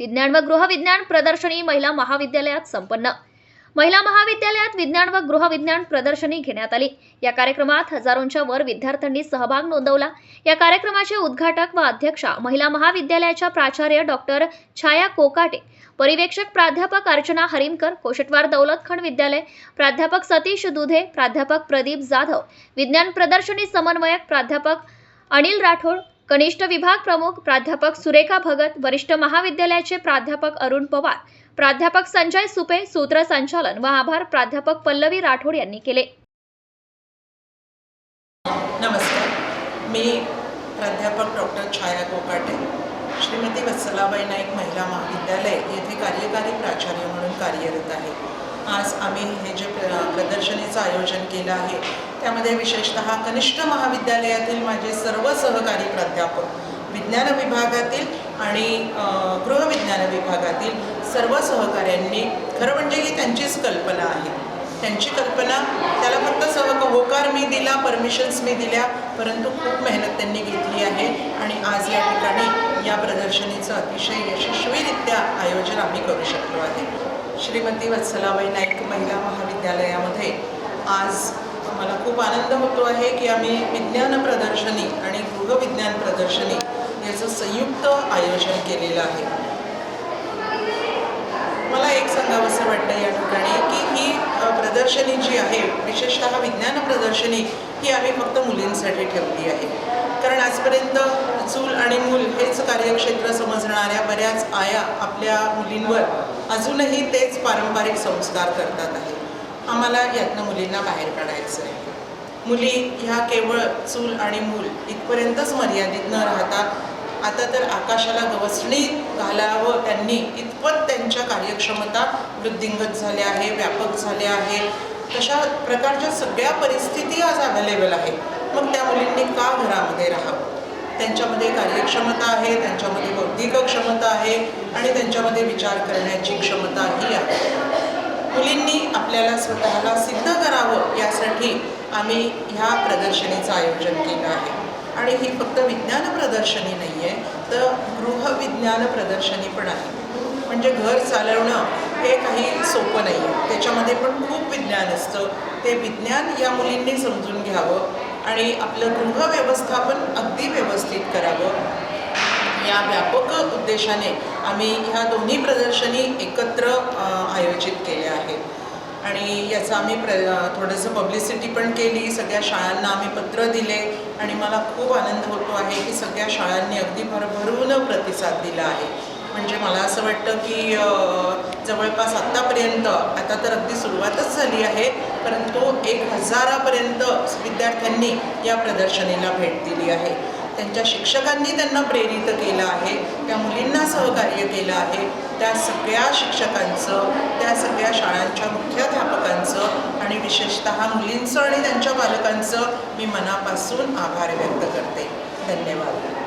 विज्ञान व गृहविज्ञान प्रदर्शनी महिला महाविद्यालयात संपन्न. महिला महाविद्यालयात विज्ञान व गृहविज्ञान प्रदर्शनी घेण्यात आली. या कार्यक्रमात हजारोंच्या वर विद्यार्थ्यांनी सहभाग नोंदवला. या कार्यक्रमाचे उद्घाटक व अध्यक्षा महिला महाविद्यालयाच्या प्राचार्य डॉक्टर छाया कोकाटे परिवेक्षक प्राध्यापक अर्चना हरिमकर कोशटवार दौलतखंड विद्यालय प्राध्यापक सतीश दुधे प्राध्यापक प्रदीप जाधव विज्ञान प्रदर्शनी समन्वयक प्राध्यापक अनिल राठोड कनिष्ठ विभाग प्रमुख प्राध्यापक सुरेखा भगत वरिष्ठ महाविद्यालयाचे प्राध्यापक अरुण पवार प्राध्यापक संजय सुपे सूत्रसंचालन व आभार प्राध्यापक पल्लवी राठोड यांनी केले. नमस्कार. मी प्राध्यापक डॉक्टर छाया कोकाटे श्रीमती वत्सलाबाई नाईक महिला महाविद्यालय येथे कार्यकारी प्राचार्य म्हणून कार्यरत आहे. आज आम्ही हे जे प्रदर्शनीचं आयोजन केलं आहे त्यामध्ये विशेषतः कनिष्ठ महाविद्यालयातील माझे सर्व सहकारी प्राध्यापक विज्ञान विभागातील आणि गृहविज्ञान विभागातील सर्व सहकाऱ्यांनी खरं म्हणजे ही त्यांचीच कल्पना आहे. त्यांची कल्पना त्याला फक्त सह होकार मी दिला परमिशन्स मी दिल्या परंतु खूप मेहनत त्यांनी घेतली आहे आणि आज या ठिकाणी या प्रदर्शनीचं अतिशय यशस्वीरित्या आयोजन आम्ही करू शकलो आहे. श्रीमती वत्सलाबाई नाईक महिला महाविद्यालयामध्ये आज खूप आनंद होतो आहे की आम्ही विज्ञान प्रदर्शनी आणि गृहविज्ञान प्रदर्शनी याचं संयुक्त आयोजन केलेलं आहे. मला एक सांगावंसं वाटतं या ठिकाणी की ही प्रदर्शनी जी आहे विशेषतः विज्ञान प्रदर्शनी ही आम्ही फक्त मुलींसाठी ठेवली आहे. कारण आजपर्यंत चूल आणि मूल हेच कार्यक्षेत्र समजणाऱ्या बऱ्याच आया आपल्या मुलींवर अजूनही तेच पारंपरिक संस्कार करतात आहे आम्हाला यातनं मुलींना बाहेर काढायचं आहे मुली ह्या केवळ चूल आणि मूल इथपर्यंतच मर्यादित न राहता आता तर आकाशाला गवसणी घालावं त्यांनी. इतपत त्यांच्या कार्यक्षमता वृद्धिंगत झाल्या आहे व्यापक झाल्या आहे. तशा प्रकारच्या सगळ्या परिस्थिती आज अवेलेबल आहे. मग त्या मुलींनी का घरामध्ये राहावं? त्यांच्यामध्ये कार्यक्षमता आहे त्यांच्यामध्ये बौद्धिक क्षमता आहे आणि त्यांच्यामध्ये विचार करण्याची क्षमताही आहे. मुलींनी आपल्याला स्वतःला सिद्ध करावं यासाठी आम्ही ह्या प्रदर्शनीचं आयोजन केलं आहे. आणि ही फक्त विज्ञान प्रदर्शनी नाही आहे तर गृहविज्ञान प्रदर्शनी पण आहे. म्हणजे घर चालवणं हे काही सोपं नाही आहे त्याच्यामध्ये पण खूप विज्ञान असतं. ते विज्ञान या मुलींनी समजून घ्यावं आणि आपलं गृहव्यवस्थापन अगदी व्यवस्थित करावं. या व्यापक उद्देशाने आम्ही ह्या दोन्ही प्रदर्शनी एकत्र आयोजित केल्या आहेत. आणि याचं आम्ही प्र थोडंसं पब्लिसिटी पण केली सगळ्या शाळांना आम्ही पत्र दिले आणि मला खूप आनंद होतो आहे की सगळ्या शाळांनी अगदी भरभरून प्रतिसाद दिला आहे. म्हणजे मला असं वाटतं की जवळपास आत्तापर्यंत आता तर अगदी सुरुवातच झाली आहे परंतु एक हजारापर्यंत विद्यार्थ्यांनी या प्रदर्शनीला भेट दिली आहे. त्यांच्या शिक्षकांनी त्यांना प्रेरित केलं आहे. त्यामुळे सहकार्य केलं आहे. त्या सगळ्या शिक्षकांचं त्या सगळ्या शाळांच्या मुख्याध्यापकांचं आणि विशेषतः मुलींचं आणि त्यांच्या पालकांचं मी मनापासून आभार व्यक्त करते. धन्यवाद.